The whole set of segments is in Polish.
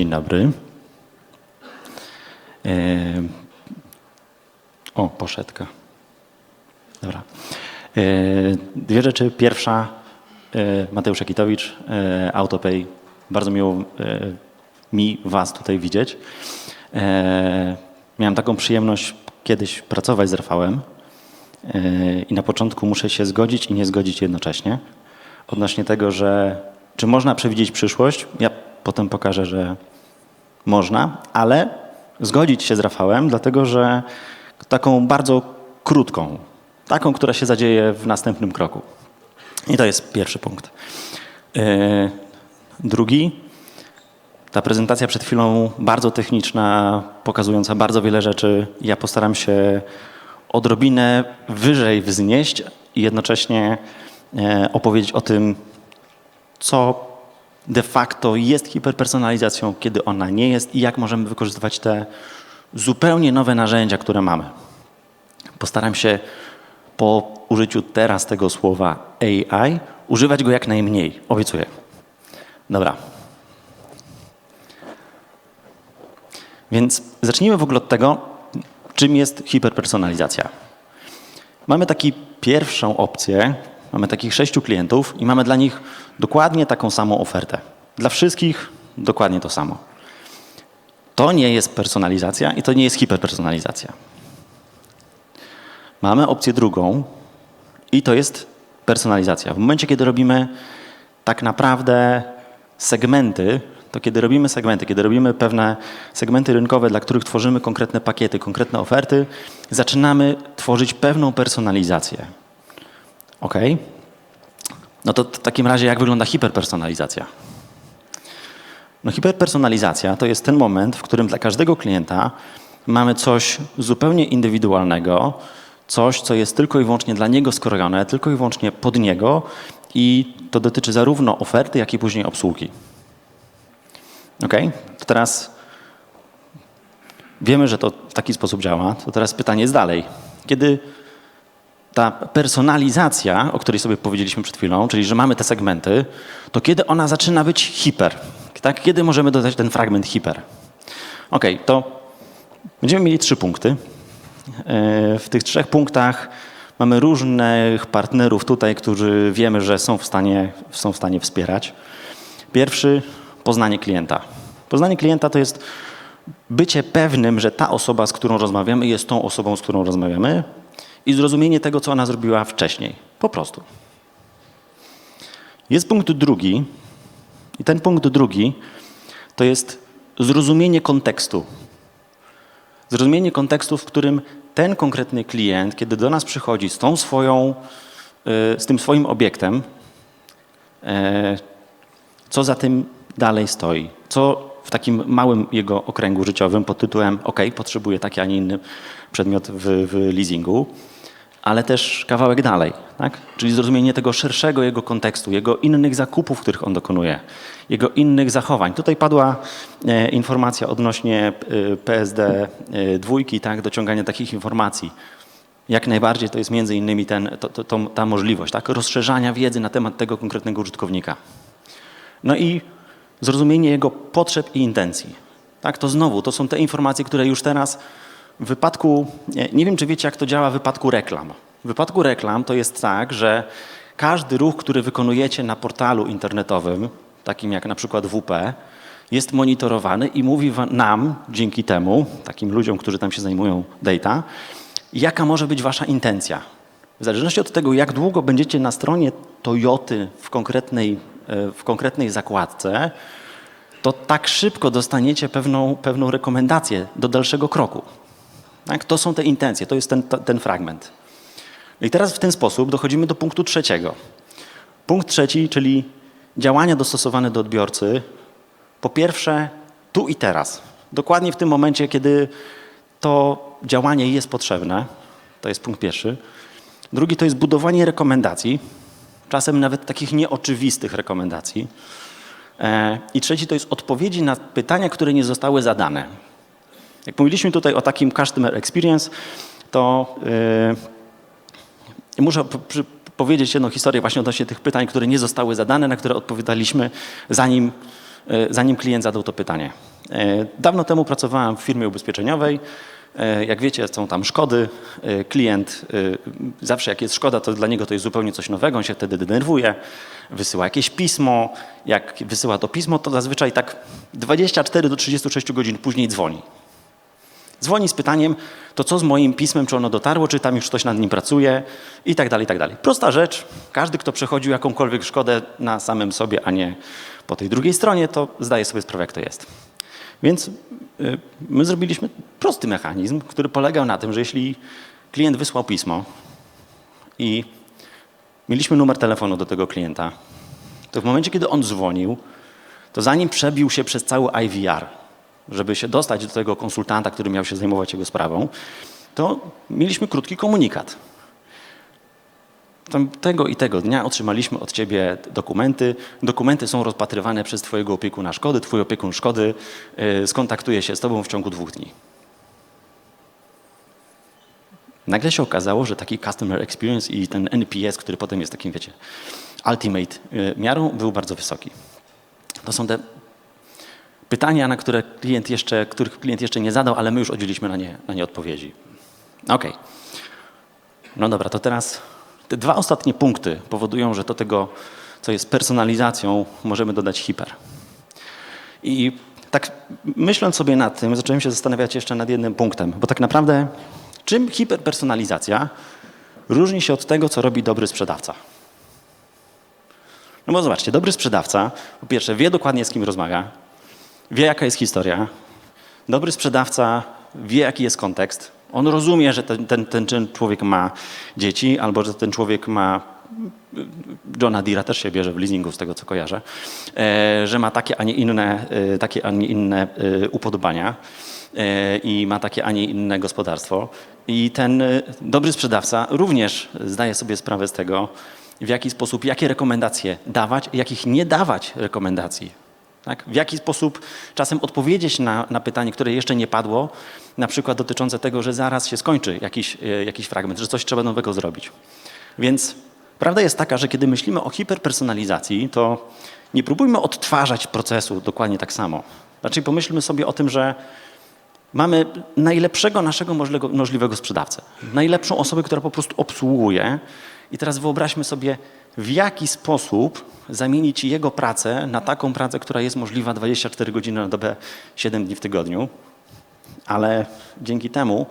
Dzień dobry. E, O, poszedka. Dobra. E, Dwie rzeczy. Pierwsza, e, Mateusz Jakitowicz, Autopay. Bardzo miło mi Was tutaj widzieć. Miałem taką przyjemność kiedyś pracować z Rafałem i na początku muszę się zgodzić i nie zgodzić jednocześnie odnośnie tego, że czy można przewidzieć przyszłość. Ja potem pokażę, że można, ale zgodzić się z Rafałem, dlatego że taką bardzo krótką, taką, która się zadzieje w następnym kroku. I to jest pierwszy punkt. Yy, Drugi, ta prezentacja przed chwilą bardzo techniczna, pokazująca bardzo wiele rzeczy. Ja postaram się odrobinę wyżej wznieść i jednocześnie e, opowiedzieć o tym, co de facto jest hiperpersonalizacją, kiedy ona nie jest i jak możemy wykorzystywać te zupełnie nowe narzędzia, które mamy. Postaram się po użyciu teraz tego słowa AI używać go jak najmniej. Obiecuję. Dobra. Więc zacznijmy w ogóle od tego, czym jest hiperpersonalizacja. Mamy taką pierwszą opcję, mamy takich sześciu klientów i mamy dla nich dokładnie taką samą ofertę. Dla wszystkich dokładnie to samo. To nie jest personalizacja i to nie jest hiperpersonalizacja. Mamy opcję drugą i to jest personalizacja. W momencie, kiedy robimy tak naprawdę segmenty, to kiedy robimy segmenty, kiedy robimy pewne segmenty rynkowe, dla których tworzymy konkretne pakiety, konkretne oferty, zaczynamy tworzyć pewną personalizację. OK? No to w takim razie jak wygląda hiperpersonalizacja? No hiperpersonalizacja to jest ten moment, w którym dla każdego klienta mamy coś zupełnie indywidualnego, coś, co jest tylko i wyłącznie dla niego skrojone, tylko i wyłącznie pod niego i to dotyczy zarówno oferty, jak i później obsługi. OK? To teraz wiemy, że to w taki sposób działa. To teraz pytanie jest dalej. Kiedy ta personalizacja, o której sobie powiedzieliśmy przed chwilą, czyli że mamy te segmenty, to kiedy ona zaczyna być hiper? Tak? Kiedy możemy dodać ten fragment hiper? OK, to będziemy mieli trzy punkty. E, W tych trzech punktach mamy różnych partnerów tutaj, którzy wiemy, że są w stanie, są w stanie wspierać. Pierwszy poznanie klienta. Poznanie klienta to jest bycie pewnym, że ta osoba, z którą rozmawiamy, jest tą osobą, z którą rozmawiamy i zrozumienie tego, co ona zrobiła wcześniej. Po prostu. Jest punkt drugi i ten punkt drugi to jest zrozumienie kontekstu. Zrozumienie kontekstu, w którym ten konkretny klient, kiedy do nas przychodzi z tą swoją, y, z tym swoim obiektem, e, co za tym dalej stoi, co w takim małym jego okręgu życiowym pod tytułem OK, potrzebuję taki, a nie inny przedmiot w, w leasingu, ale też kawałek dalej, tak? czyli zrozumienie tego szerszego jego kontekstu, jego innych zakupów, których on dokonuje, jego innych zachowań. Tutaj padła e, informacja odnośnie e, PSD e, dwójki, tak? dociągania takich informacji. Jak najbardziej to jest między innymi ten, to, to, to, ta możliwość tak? rozszerzania wiedzy na temat tego konkretnego użytkownika. No i zrozumienie jego potrzeb i intencji. Tak, to znowu, to są te informacje, które już teraz w wypadku, nie, nie wiem czy wiecie jak to działa w wypadku reklam. W wypadku reklam to jest tak, że każdy ruch, który wykonujecie na portalu internetowym, takim jak na przykład WP, jest monitorowany i mówi nam dzięki temu, takim ludziom, którzy tam się zajmują data, jaka może być wasza intencja. W zależności od tego, jak długo będziecie na stronie Toyoty w konkretnej, w konkretnej zakładce, to tak szybko dostaniecie pewną, pewną rekomendację do dalszego kroku. Tak? To są te intencje, to jest ten, ten fragment. No I teraz w ten sposób dochodzimy do punktu trzeciego. Punkt trzeci, czyli działania dostosowane do odbiorcy. Po pierwsze, tu i teraz. Dokładnie w tym momencie, kiedy to działanie jest potrzebne. To jest punkt pierwszy. Drugi to jest budowanie rekomendacji, czasem nawet takich nieoczywistych rekomendacji. E, I trzeci to jest odpowiedzi na pytania, które nie zostały zadane. Jak mówiliśmy tutaj o takim customer experience, to yy, muszę powiedzieć jedną historię właśnie odnośnie tych pytań, które nie zostały zadane, na które odpowiadaliśmy, zanim e, zanim klient zadał to pytanie. E, Dawno temu pracowałem w firmie ubezpieczeniowej. E, Jak wiecie, są tam szkody. E, Klient e, zawsze jak jest szkoda, to dla niego to jest zupełnie coś nowego, on się wtedy denerwuje, wysyła jakieś pismo. Jak wysyła to pismo, to zazwyczaj tak 24 do 36 godzin później dzwoni. Dzwoni z pytaniem, to co z moim pismem, czy ono dotarło, czy tam już ktoś nad nim pracuje i tak dalej, i tak dalej. Prosta rzecz. Każdy, kto przechodził jakąkolwiek szkodę na samym sobie, a nie po tej drugiej stronie, to zdaje sobie sprawę, jak to jest. Więc y, my zrobiliśmy prosty mechanizm, który polegał na tym, że jeśli klient wysłał pismo i mieliśmy numer telefonu do tego klienta, to w momencie, kiedy on dzwonił, to zanim przebił się przez cały IVR, żeby się dostać do tego konsultanta, który miał się zajmować jego sprawą, to mieliśmy krótki komunikat. Tam tego i tego dnia otrzymaliśmy od ciebie dokumenty. Dokumenty są rozpatrywane przez twojego opiekuna szkody. Twój opiekun szkody y, skontaktuje się z tobą w ciągu dwóch dni. Nagle się okazało, że taki customer experience i ten NPS, który potem jest takim, wiecie, ultimate y, miarą, był bardzo wysoki. To są te pytania, na które klient jeszcze, których klient jeszcze nie zadał, ale my już udzieliliśmy na nie, na nie odpowiedzi. Okej. No dobra, to teraz te dwa ostatnie punkty powodują, że do tego, co jest personalizacją, możemy dodać hiper. I tak myśląc sobie nad tym, zacząłem się zastanawiać jeszcze nad jednym punktem, bo tak naprawdę czym hiperpersonalizacja różni się od tego, co robi dobry sprzedawca? No bo zobaczcie, dobry sprzedawca po pierwsze wie dokładnie z kim rozmawia, wie jaka jest historia. Dobry sprzedawca wie jaki jest kontekst. On rozumie, że ten, ten, ten, człowiek ma dzieci albo że ten człowiek ma Johna Deera też się bierze w leasingu z tego co kojarzę, e, że ma takie, a nie inne, e, takie, a nie inne e, upodobania i ma takie, a nie inne gospodarstwo. I ten dobry sprzedawca również zdaje sobie sprawę z tego, w jaki sposób, jakie rekomendacje dawać, jakich nie dawać rekomendacji. Tak? W jaki sposób czasem odpowiedzieć na, na pytanie, które jeszcze nie padło, na przykład dotyczące tego, że zaraz się skończy jakiś, e, jakiś fragment, że coś trzeba nowego zrobić. Więc prawda jest taka, że kiedy myślimy o hiperpersonalizacji, to nie próbujmy odtwarzać procesu dokładnie tak samo. Raczej pomyślmy sobie o tym, że mamy najlepszego naszego możliwego, możliwego sprzedawcę, najlepszą osobę, która po prostu obsługuje. I teraz wyobraźmy sobie, w jaki sposób zamienić jego pracę na taką pracę, która jest możliwa 24 godziny na dobę, 7 dni w tygodniu. Ale dzięki temu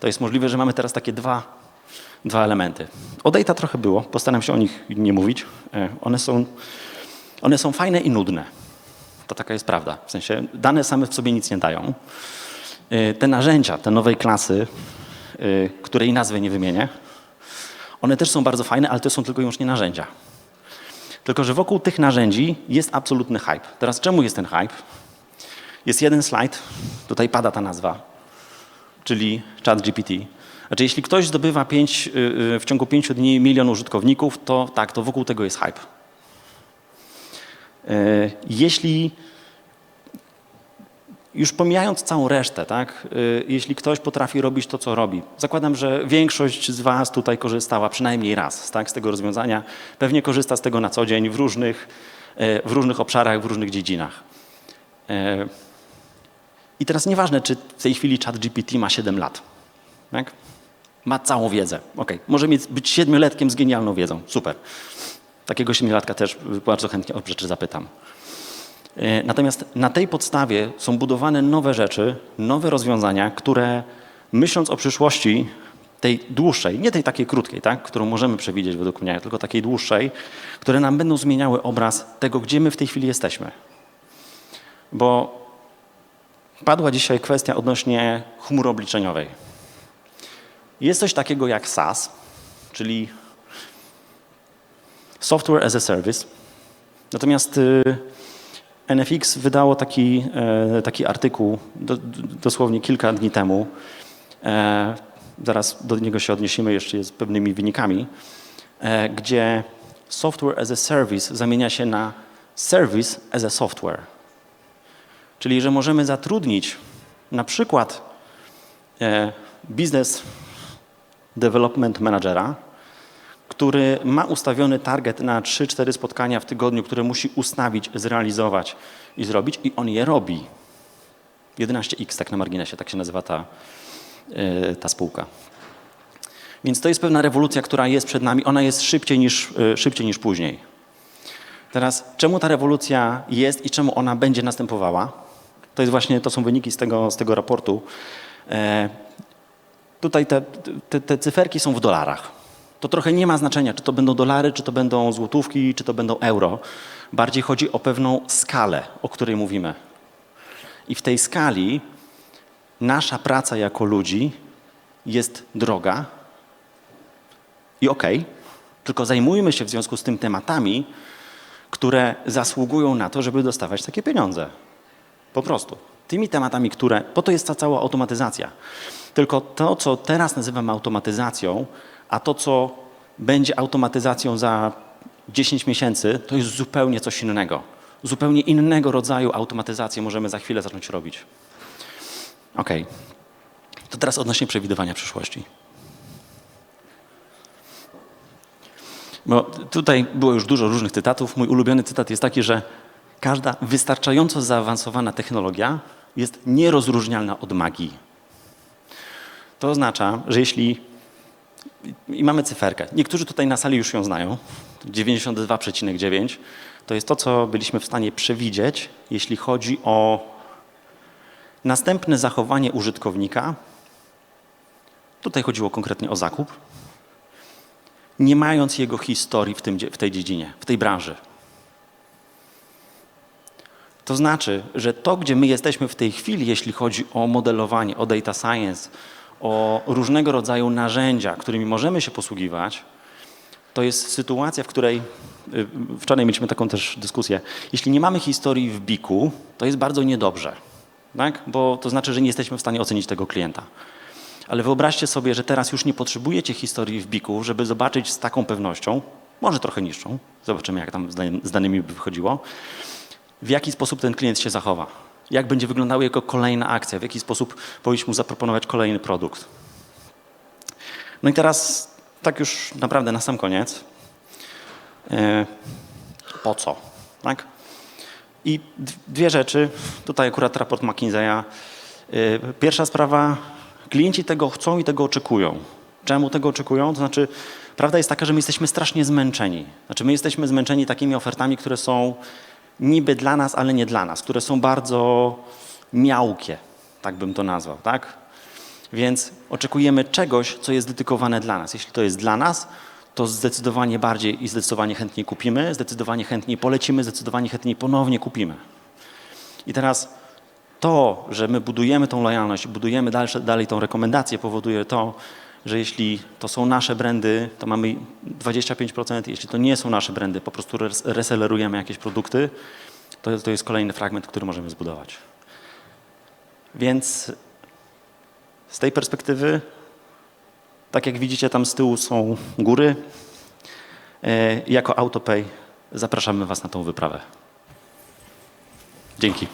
to jest możliwe, że mamy teraz takie dwa, dwa elementy. O data trochę było, postaram się o nich nie mówić. E, One są, one są fajne i nudne. To taka jest prawda. W sensie dane same w sobie nic nie dają. E, Te narzędzia, te nowej klasy, e, której nazwy nie wymienię, one też są bardzo fajne, ale to są tylko i wyłącznie narzędzia. Tylko, że wokół tych narzędzi jest absolutny hype. Teraz czemu jest ten hype? Jest jeden slajd, tutaj pada ta nazwa, czyli ChatGPT. Znaczy, jeśli ktoś zdobywa pięć, yy, w ciągu pięciu dni milion użytkowników, to tak, to wokół tego jest hype. Jeśli już pomijając całą resztę, tak, y, jeśli ktoś potrafi robić to, co robi, zakładam, że większość z Was tutaj korzystała przynajmniej raz tak, z tego rozwiązania, pewnie korzysta z tego na co dzień w różnych, y, w różnych obszarach, w różnych dziedzinach. Y, I teraz nieważne, czy w tej chwili ChatGPT ma 7 lat, tak? ma całą wiedzę. Okay. Może mieć, być siedmioletkiem z genialną wiedzą, super. Takiego siedmiolatka też bardzo chętnie o rzeczy zapytam. E, Natomiast na tej podstawie są budowane nowe rzeczy, nowe rozwiązania, które myśląc o przyszłości tej dłuższej, nie tej takiej krótkiej, tak, którą możemy przewidzieć według mnie, tylko takiej dłuższej, które nam będą zmieniały obraz tego, gdzie my w tej chwili jesteśmy. Bo padła dzisiaj kwestia odnośnie chmury obliczeniowej. Jest coś takiego jak SaaS, czyli Software as a Service. Natomiast y, NFX wydało taki, e, taki artykuł do, dosłownie kilka dni temu. E, zaraz do niego się odniesiemy jeszcze z pewnymi wynikami, e, gdzie software as a service zamienia się na service as a software. Czyli, że możemy zatrudnić na przykład business development managera, który ma ustawiony target na 3-4 spotkania w tygodniu, które musi ustawić, zrealizować i zrobić i on je robi. 11X tak na marginesie, tak się nazywa ta, yy, ta spółka. Więc to jest pewna rewolucja, która jest przed nami. Ona jest szybciej niż, yy, szybciej niż później. Teraz, czemu ta rewolucja jest i czemu ona będzie następowała? To jest właśnie, to są wyniki z tego, z tego raportu. E, tutaj te, te, te cyferki są w dolarach. To trochę nie ma znaczenia, czy to będą dolary, czy to będą złotówki, czy to będą euro. Bardziej chodzi o pewną skalę, o której mówimy. I w tej skali nasza praca jako ludzi jest droga i okej, okay, tylko zajmujmy się w związku z tym tematami, które zasługują na to, żeby dostawać takie pieniądze. Po prostu. Tymi tematami, które. Po to jest ta cała automatyzacja. Tylko to, co teraz nazywamy automatyzacją, a to, co będzie automatyzacją za 10 miesięcy, to jest zupełnie coś innego. Zupełnie innego rodzaju automatyzację możemy za chwilę zacząć robić. OK. To teraz odnośnie przewidywania przyszłości. Bo tutaj było już dużo różnych cytatów. Mój ulubiony cytat jest taki, że każda wystarczająco zaawansowana technologia jest nierozróżnialna od magii. To oznacza, że jeśli i mamy cyferkę, niektórzy tutaj na sali już ją znają, 92,9, to jest to, co byliśmy w stanie przewidzieć, jeśli chodzi o następne zachowanie użytkownika. Tutaj chodziło konkretnie o zakup, nie mając jego historii w, tym, w tej dziedzinie, w tej branży. To znaczy, że to, gdzie my jesteśmy w tej chwili, jeśli chodzi o modelowanie, o data science, o różnego rodzaju narzędzia, którymi możemy się posługiwać, to jest sytuacja, w której y, wczoraj mieliśmy taką też dyskusję. Jeśli nie mamy historii w biku, to jest bardzo niedobrze, tak? bo to znaczy, że nie jesteśmy w stanie ocenić tego klienta. Ale wyobraźcie sobie, że teraz już nie potrzebujecie historii w biku, żeby zobaczyć z taką pewnością, może trochę niższą, zobaczymy jak tam z danymi by wychodziło, w jaki sposób ten klient się zachowa, jak będzie wyglądała jego kolejna akcja, w jaki sposób powinniśmy mu zaproponować kolejny produkt. No i teraz tak już naprawdę na sam koniec. E, po co? Tak? I dwie rzeczy. Tutaj akurat raport McKinsey'a. E, pierwsza sprawa, klienci tego chcą i tego oczekują. Czemu tego oczekują? To znaczy, prawda jest taka, że my jesteśmy strasznie zmęczeni. Znaczy, my jesteśmy zmęczeni takimi ofertami, które są niby dla nas, ale nie dla nas, które są bardzo miałkie, tak bym to nazwał, tak? Więc oczekujemy czegoś, co jest dedykowane dla nas. Jeśli to jest dla nas, to zdecydowanie bardziej i zdecydowanie chętniej kupimy, zdecydowanie chętniej polecimy, zdecydowanie chętniej ponownie kupimy. I teraz to, że my budujemy tą lojalność, budujemy dalsze, dalej tą rekomendację, powoduje to, że jeśli to są nasze brandy, to mamy 25%, jeśli to nie są nasze brandy, po prostu reselerujemy jakieś produkty, to, to jest kolejny fragment, który możemy zbudować. Więc z tej perspektywy, tak jak widzicie, tam z tyłu są góry. E, jako AutoPay zapraszamy Was na tą wyprawę. Dzięki.